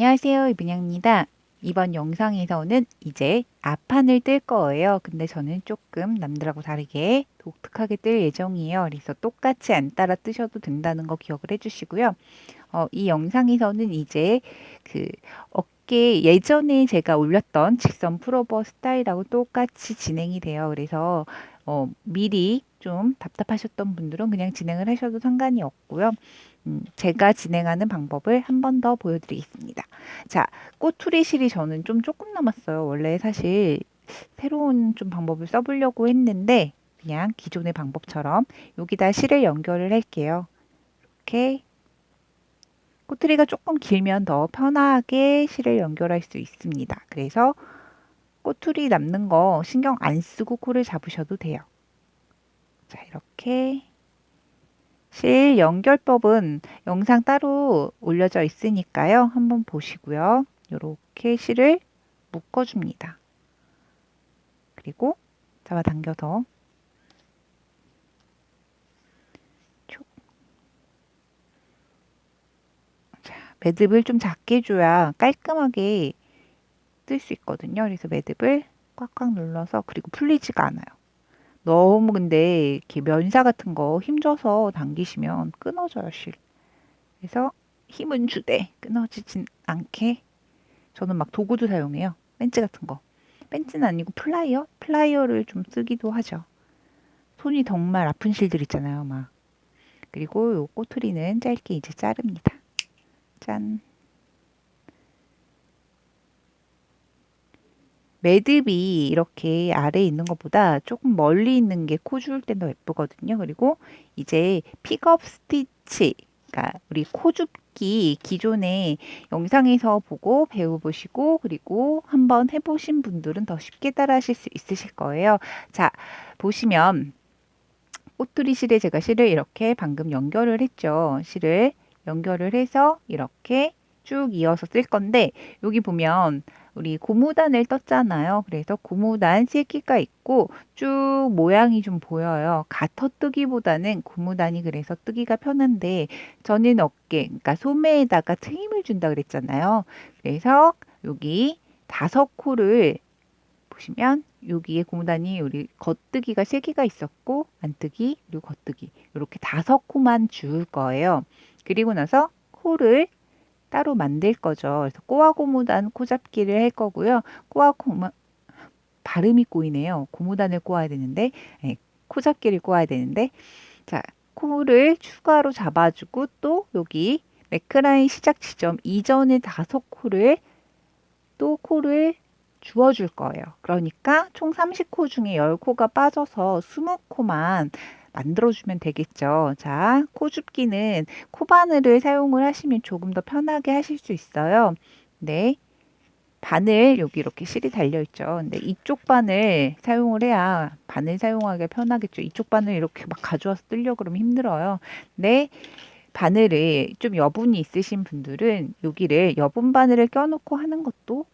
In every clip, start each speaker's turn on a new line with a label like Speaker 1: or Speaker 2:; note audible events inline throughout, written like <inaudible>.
Speaker 1: 안녕하세요. 이분양입니다. 이번 영상에서는 이제 앞판을 뜰 거예요. 근데 저는 조금 남들하고 다르게 독특하게 뜰 예정이에요. 그래서 똑같이 안 따라 뜨셔도 된다는 거 기억을 해주시고요. 어, 이 영상에서는 이제 그 어깨 예전에 제가 올렸던 직선 풀오버 스타일하고 똑같이 진행이 돼요. 그래서 어, 미리 좀 답답하셨던 분들은 그냥 진행을 하셔도 상관이 없고요. 음, 제가 진행하는 방법을 한 번 더 보여드리겠습니다. 자, 꼬투리 실이 저는 좀 조금 남았어요. 원래 사실 새로운 좀 방법을 써보려고 했는데 그냥 기존의 방법처럼 여기다 실을 연결을 할게요. 이렇게 꼬투리가 조금 길면 더 편하게 실을 연결할 수 있습니다. 그래서 꼬투리 남는 거 신경 안 쓰고 코를 잡으셔도 돼요. 자, 이렇게 실 연결법은 영상 따로 올려져 있으니까요. 한번 보시고요. 이렇게 실을 묶어줍니다. 그리고 잡아당겨서 자, 매듭을 좀 작게 줘야 깔끔하게 뜰 수 있거든요. 그래서 매듭을 꽉꽉 눌러서 그리고 풀리지가 않아요. 너무 근데 이렇게 면사 같은 거 힘줘서 당기시면 끊어져요, 실. 그래서 힘은 주되 끊어지진 않게 저는 막 도구도 사용해요. 벤치 같은 거. 벤치는 아니고 플라이어? 플라이어를 좀 쓰기도 하죠. 손이 정말 아픈 실들 있잖아요, 막. 그리고 요 꼬투리는 짧게 이제 자릅니다. 짠. 매듭이 이렇게 아래에 있는 것보다 조금 멀리 있는 게 코 줄 때 더 예쁘거든요. 그리고 이제 픽업 스티치, 그러니까 우리 코 줍기 기존에 영상에서 보고 배워보시고 그리고 한번 해보신 분들은 더 쉽게 따라하실 수 있으실 거예요. 자, 보시면 꼬투리 실에 제가 실을 이렇게 방금 연결을 했죠. 실을 연결을 해서 이렇게 쭉 이어서 쓸 건데 여기 보면 우리 고무단을 떴잖아요. 그래서 고무단 세기가 있고 쭉 모양이 좀 보여요. 가터 뜨기보다는 고무단이 그래서 뜨기가 편한데 저는 어깨, 그러니까 소매에다가 트임을 준다 그랬잖아요. 그래서 여기 다섯 코를 보시면 여기에 고무단이 우리 겉뜨기가 세 개가 있었고 안뜨기 그리고 겉뜨기 이렇게 다섯 코만 줄 거예요. 그리고 나서 코를 따로 만들 거죠. 그래서 꼬아 고무단 코잡기를 할 거고요. 꼬아 고무 발음이 꼬이네요. 고무단을 꼬아야 되는데 네, 코잡기를 꼬아야 되는데 자 코를 추가로 잡아주고 또 여기 매크라인 시작 지점 이전의 다섯 코를 또 코를 주어줄 거예요. 그러니까 총 30코 중에 10코가 빠져서 20코만 만들어주면 되겠죠. 자, 코 줍기는 코바늘을 사용을 하시면 조금 더 편하게 하실 수 있어요. 네. 바늘 여기 이렇게 실이 달려 있죠. 근데 이쪽 바늘 사용을 해야 바늘 사용하기 편하겠죠. 이쪽 바늘 이렇게 막 가져와서 뜰려 그러면 힘들어요. 네. 바늘을 좀 여분이 있으신 분들은 여기를 여분 바늘을 껴놓고 하는 것도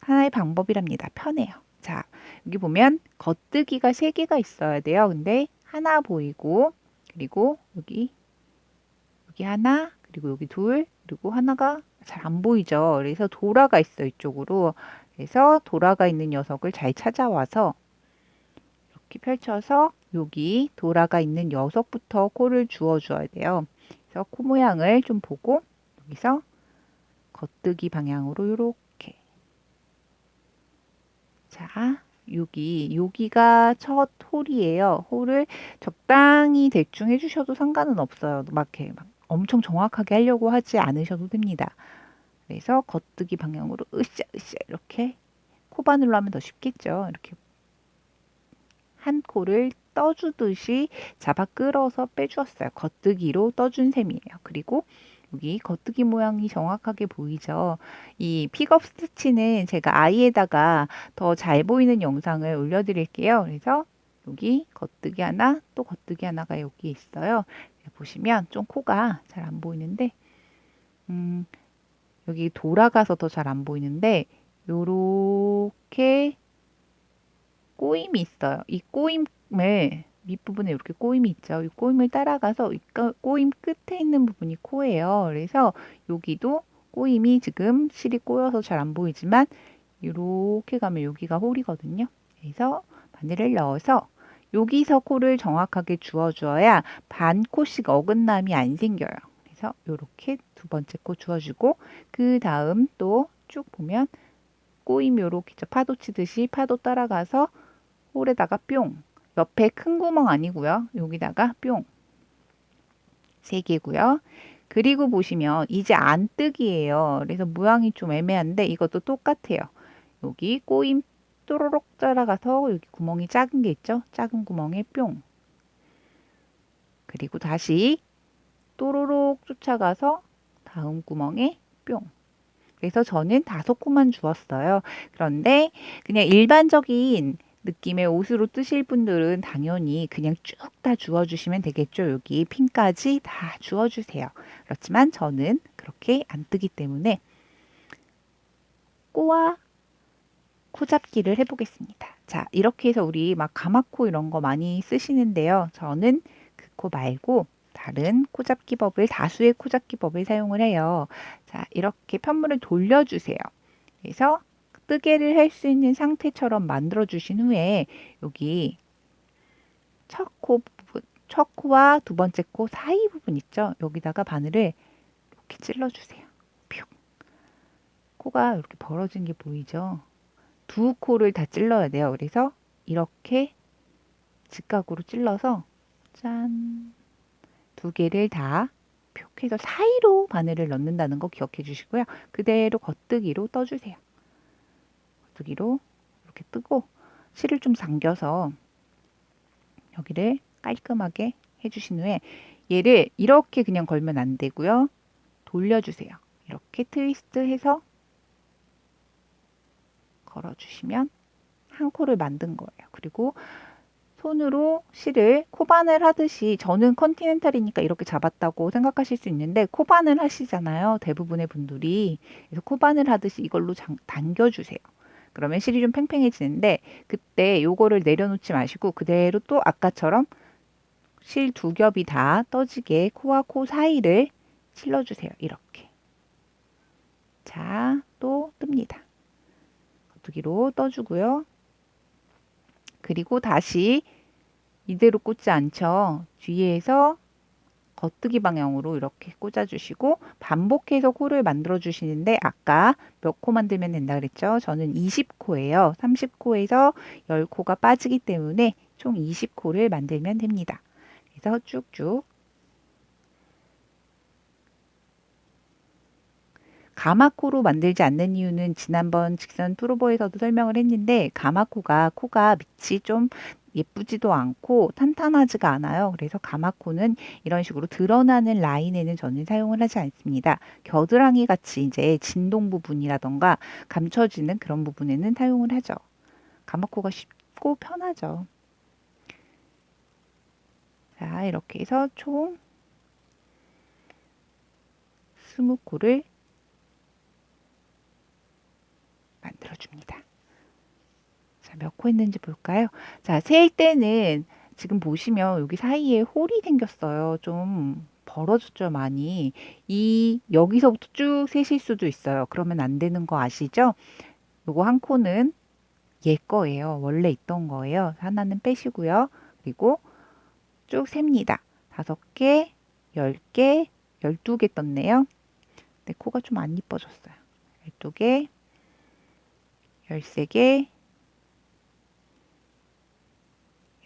Speaker 1: 하나의 방법이랍니다. 편해요. 자, 여기 보면 겉뜨기가 3개가 있어야 돼요. 근데 하나 보이고 그리고 여기 여기 하나 그리고 여기 둘 그리고 하나가 잘 안 보이죠. 그래서 돌아가 있어 이쪽으로. 그래서 돌아가 있는 녀석을 잘 찾아와서 이렇게 펼쳐서 여기 돌아가 있는 녀석부터 코를 주워 줘야 돼요. 그래서 코 모양을 좀 보고 여기서 겉뜨기 방향으로 이렇게 자 여기 여기가 첫 홀이에요. 홀을 적당히 대충 해주셔도 상관은 없어요. 막 이렇게 막 엄청 정확하게 하려고 하지 않으셔도 됩니다. 그래서 겉뜨기 방향으로 으쌰 으쌰 이렇게 코바늘로 하면 더 쉽겠죠. 이렇게 한 코를 떠주듯이 잡아 끌어서 빼주었어요. 겉뜨기로 떠준 셈이에요. 그리고 여기 겉뜨기 모양이 정확하게 보이죠. 이 픽업 스티치는 제가 아이에다가 더 잘 보이는 영상을 올려드릴게요. 그래서 여기 겉뜨기 하나, 또 겉뜨기 하나가 여기 있어요. 보시면 좀 코가 잘 안 보이는데, 음, 여기 돌아가서 더 잘 안 보이는데, 요렇게 꼬임이 있어요. 이 꼬임을 밑부분에 이렇게 꼬임이 있죠. 이 꼬임을 따라가서 이 꼬임 끝에 있는 부분이 코예요. 그래서 여기도 꼬임이 지금 실이 꼬여서 잘 안 보이지만 이렇게 가면 여기가 홀이거든요. 그래서 바늘을 넣어서 여기서 코를 정확하게 주어주어야 반 코씩 어긋남이 안 생겨요. 그래서 이렇게 두 번째 코 주어주고 그 다음 또 쭉 보면 꼬임 요렇게 저 파도 치듯이 파도 따라가서 홀에다가 뿅 옆에 큰 구멍 아니고요. 여기다가 뿅 세 개고요. 그리고 보시면 이제 안 뜨기예요. 그래서 모양이 좀 애매한데 이것도 똑같아요. 여기 꼬임 또로록 따라가서 여기 구멍이 작은 게 있죠? 작은 구멍에 뿅. 그리고 다시 또로록 쫓아가서 다음 구멍에 뿅. 그래서 저는 다섯 코만 주었어요. 그런데 그냥 일반적인 느낌의 옷으로 뜨실 분들은 당연히 그냥 쭉 다 주워주시면 되겠죠. 여기 핀까지 다 주워주세요. 그렇지만 저는 그렇게 안 뜨기 때문에 꼬와 코 잡기를 해보겠습니다. 자, 이렇게 해서 우리 막 가마코 이런 거 많이 쓰시는데요. 저는 그 코 말고 다른 코 잡기 법을 다수의 코 잡기 법을 사용을 해요. 자, 이렇게 편물을 돌려주세요. 그래서 뜨개를 할 수 있는 상태처럼 만들어 주신 후에 여기 첫 코 첫 코와 두 번째 코 사이 부분 있죠? 여기다가 바늘을 이렇게 찔러 주세요. 뿅. 코가 이렇게 벌어진 게 보이죠? 두 코를 다 찔러야 돼요. 그래서 이렇게 직각으로 찔러서 짠. 두 개를 다 펴해서 사이로 바늘을 넣는다는 거 기억해 주시고요. 그대로 겉뜨기로 떠주세요. 겉뜨기로 이렇게 뜨고 실을 좀 당겨서 여기를 깔끔하게 해주신 후에 얘를 이렇게 그냥 걸면 안 되고요. 돌려주세요. 이렇게 트위스트 해서 걸어주시면 한 코를 만든 거예요. 그리고 손으로 실을 코바늘 하듯이 저는 컨티넨탈이니까 이렇게 잡았다고 생각하실 수 있는데 코바늘 하시잖아요. 대부분의 분들이. 그래서 코바늘 하듯이 이걸로 장, 당겨주세요. 그러면 실이 좀 팽팽해지는데 그때 요거를 내려놓지 마시고 그대로 또 아까처럼 실 두 겹이 다 떠지게 코와 코 사이를 찔러주세요. 이렇게. 자, 또 뜹니다. 겉두기로 떠주고요. 그리고 다시 이대로 꽂지 않죠. 뒤에서 겉뜨기 방향으로 이렇게 꽂아주시고 반복해서 코를 만들어 주시는데 아까 몇 코 만들면 된다 그랬죠? 저는 20코예요. 30코에서 10코가 빠지기 때문에 총 20코를 만들면 됩니다. 그래서 쭉쭉 가마코로 만들지 않는 이유는 지난번 직선 프로보에서도 설명을 했는데 가마코가 코가 밑이 좀 예쁘지도 않고 탄탄하지가 않아요. 그래서 가마코는 이런 식으로 드러나는 라인에는 저는 사용을 하지 않습니다. 겨드랑이 같이 이제 진동 부분이라던가 감춰지는 그런 부분에는 사용을 하죠. 가마코가 쉽고 편하죠. 자, 이렇게 해서 총 20코를 만들어줍니다. 자, 몇코 했는지 볼까요? 자, 셀 때는 지금 보시면 여기 사이에 홀이 생겼어요. 좀 벌어졌죠, 많이. 이, 여기서부터 쭉 세실 수도 있어요. 그러면 안 되는 거 아시죠? 요거 한 코는 얘 거예요. 원래 있던 거예요. 하나는 빼시고요. 그리고 쭉 셉니다. 다섯 개, 열 개, 열두 개 떴네요. 내 코가 좀 안 이뻐졌어요. 열두 개, 13개,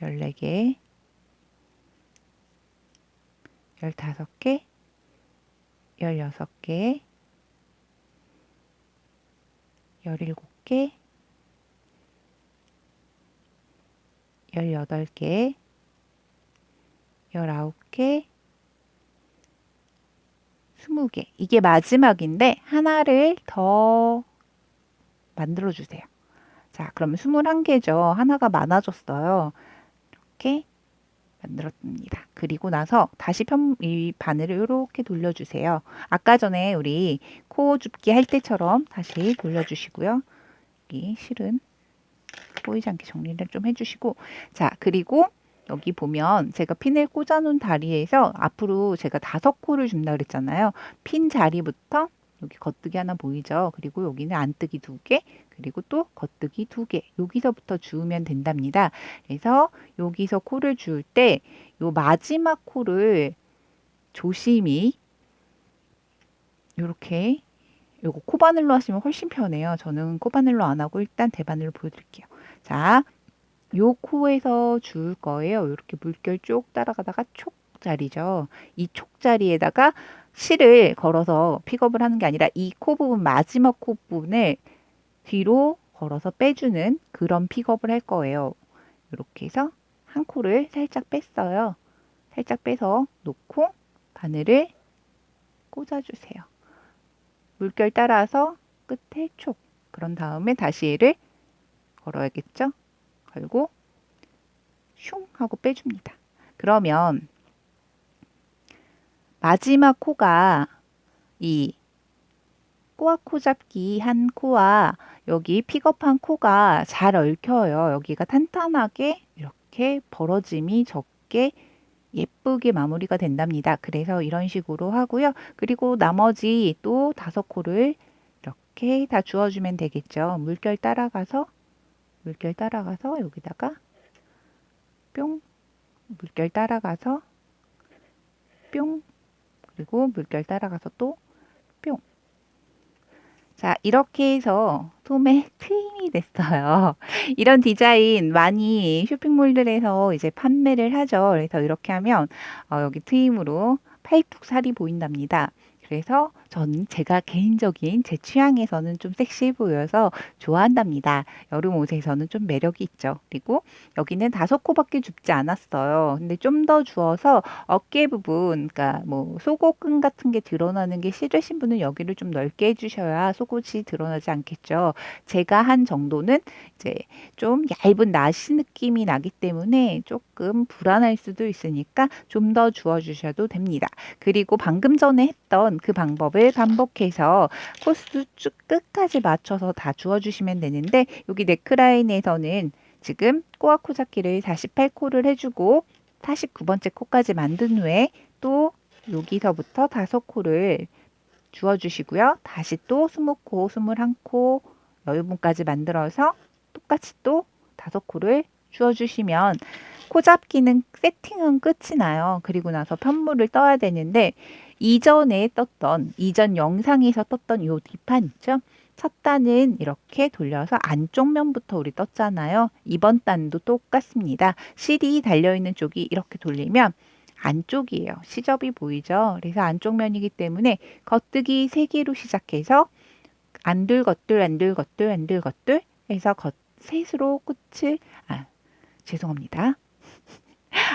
Speaker 1: 14개, 15개, 16개, 17개, 18개, 19개, 20개. 이게 마지막인데 하나를 더 만들어 주세요. 자, 그러면 21개죠. 하나가 많아졌어요. 이렇게 만들었습니다. 그리고 나서 다시 편, 이 바늘을 이렇게 돌려주세요. 아까 전에 우리 코 줍기 할 때처럼 다시 돌려주시고요. 여기 실은 보이지 않게 정리를 좀 해주시고 자, 그리고 여기 보면 제가 핀을 꽂아놓은 다리에서 앞으로 제가 다섯 코를 준다 그랬잖아요. 핀 자리부터 여기 겉뜨기 하나 보이죠? 그리고 여기는 안뜨기 두 개, 그리고 또 겉뜨기 두 개. 여기서부터 주우면 된답니다. 그래서 여기서 코를 주울 때 요 마지막 코를 조심히 이렇게 요거 코바늘로 하시면 훨씬 편해요. 저는 코바늘로 안 하고 일단 대바늘로 보여드릴게요. 자, 요 코에서 주울 거예요. 이렇게 물결 쭉 따라가다가 촉 자리죠. 이 촉 자리에다가 실을 걸어서 픽업을 하는 게 아니라 이 코 부분 마지막 코 부분을 뒤로 걸어서 빼주는 그런 픽업을 할 거예요. 이렇게 해서 한 코를 살짝 뺐어요. 살짝 빼서 놓고 바늘을 꽂아주세요. 물결 따라서 끝에 촉. 그런 다음에 다시 얘를 걸어야겠죠? 걸고 슝 하고 빼줍니다. 그러면 마지막 코가 이 꼬아 코 잡기 한 코와 여기 픽업한 코가 잘 얽혀요. 여기가 탄탄하게 이렇게 벌어짐이 적게 예쁘게 마무리가 된답니다. 그래서 이런 식으로 하고요. 그리고 나머지 또 다섯 코를 이렇게 다 주워주면 되겠죠. 물결 따라가서 물결 따라가서 여기다가 뿅 물결 따라가서 뿅 그리고 물결 따라가서 또 뿅. 자, 이렇게 해서 솜의 <laughs> 트임이 됐어요. <laughs> 이런 디자인 많이 쇼핑몰들에서 이제 판매를 하죠. 그래서 이렇게 하면 어, 여기 트임으로 팔뚝 살이 보인답니다. 그래서 저는 제가 개인적인 제 취향에서는 좀 섹시해 보여서 좋아한답니다. 여름 옷에서는 좀 매력이 있죠. 그리고 여기는 다섯 코밖에 줍지 않았어요. 근데 좀 더 주어서 어깨 부분, 그러니까 뭐 속옷끈 같은 게 드러나는 게 싫으신 분은 여기를 좀 넓게 해주셔야 속옷이 드러나지 않겠죠. 제가 한 정도는 이제 좀 얇은 나시 느낌이 나기 때문에 조금 불안할 수도 있으니까 좀 더 주어주셔도 됩니다. 그리고 방금 전에 했던 그 방법을 반복해서 코스 쭉 끝까지 맞춰서 다 주어주시면 되는데 여기 네크라인에서는 지금 꼬아코 잡기를 48코를 해주고 49번째 코까지 만든 후에 또 여기서부터 다섯 코를 주어주시고요. 다시 또 20코, 21코 여유분까지 만들어서 똑같이 또 다섯 코를 주어주시면 코 잡기는 세팅은 끝이 나요. 그리고 나서 편물을 떠야 되는데 이전에 떴던 이전 영상에서 떴던 요 뒷판 있죠? 첫 단은 이렇게 돌려서 안쪽 면부터 우리 떴잖아요. 이번 단도 똑같습니다. 실이 달려있는 쪽이 이렇게 돌리면 안쪽이에요. 시접이 보이죠? 그래서 안쪽 면이기 때문에 겉뜨기 3개로 시작해서 안들 겉들 안들 겉들 안들 겉들 해서 겉 셋으로 끝을 아 죄송합니다.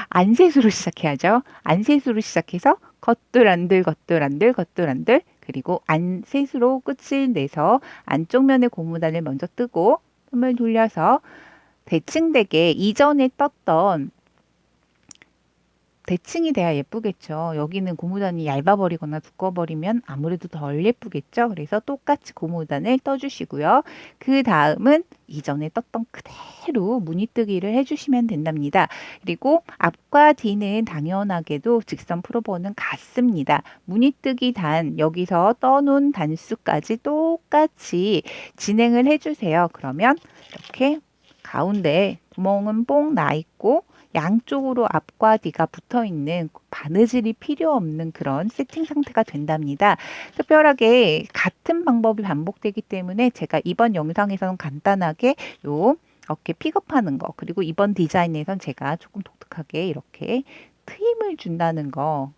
Speaker 1: 안셋으로 시작해야죠. 안셋으로 시작해서 겉들 안들 겉들 안들 겉들 안들 그리고 안셋으로 끝을 내서 안쪽 면의 고무단을 먼저 뜨고 틈을 돌려서 대칭되게 이전에 떴던 대칭이 돼야 예쁘겠죠. 여기는 고무단이 얇아버리거나 두꺼워버리면 아무래도 덜 예쁘겠죠. 그래서 똑같이 고무단을 떠주시고요. 그 다음은 이전에 떴던 그대로 무늬뜨기를 해주시면 된답니다. 그리고 앞과 뒤는 당연하게도 직선 프로버는 같습니다. 무늬뜨기 단 여기서 떠놓은 단수까지 똑같이 진행을 해주세요. 그러면 이렇게 가운데 구멍은 뽕 나 있고 양쪽으로 앞과 뒤가 붙어 있는 바느질이 필요 없는 그런 세팅 상태가 된답니다. 특별하게 같은 방법이 반복되기 때문에 제가 이번 영상에서는 간단하게 요 어깨 픽업하는 거 그리고 이번 디자인에선 제가 조금 독특하게 이렇게 트임을 준다는 거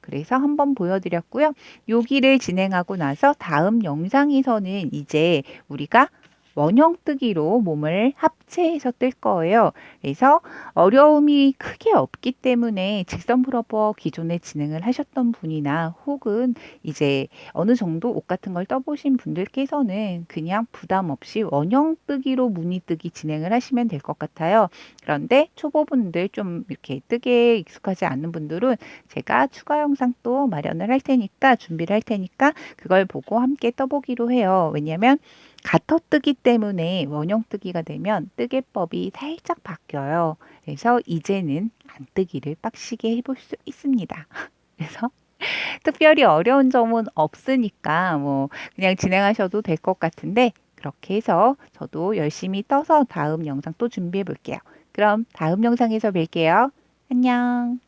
Speaker 1: 그래서 한번 보여드렸고요. 여기를 진행하고 나서 다음 영상에서는 이제 우리가 원형 뜨기로 몸을 합체해서 뜰 거예요. 그래서 어려움이 크게 없기 때문에 직선 프로버 기존에 진행을 하셨던 분이나 혹은 이제 어느 정도 옷 같은 걸 떠보신 분들께서는 그냥 부담 없이 원형 뜨기로 무늬 뜨기 진행을 하시면 될 것 같아요. 그런데 초보분들 좀 이렇게 뜨기에 익숙하지 않은 분들은 제가 추가 영상 또 마련을 할 테니까 준비를 할 테니까 그걸 보고 함께 떠보기로 해요. 왜냐하면 같아뜨기 때문에 원형뜨기가 되면 뜨개법이 살짝 바뀌어요. 그래서 이제는 안 뜨기를 빡시게 해볼 수 있습니다. <laughs> 그래서 특별히 어려운 점은 없으니까 뭐 그냥 진행하셔도 될 것 같은데 그렇게 해서 저도 열심히 떠서 다음 영상 또 준비해 볼게요. 그럼 다음 영상에서 뵐게요. 안녕.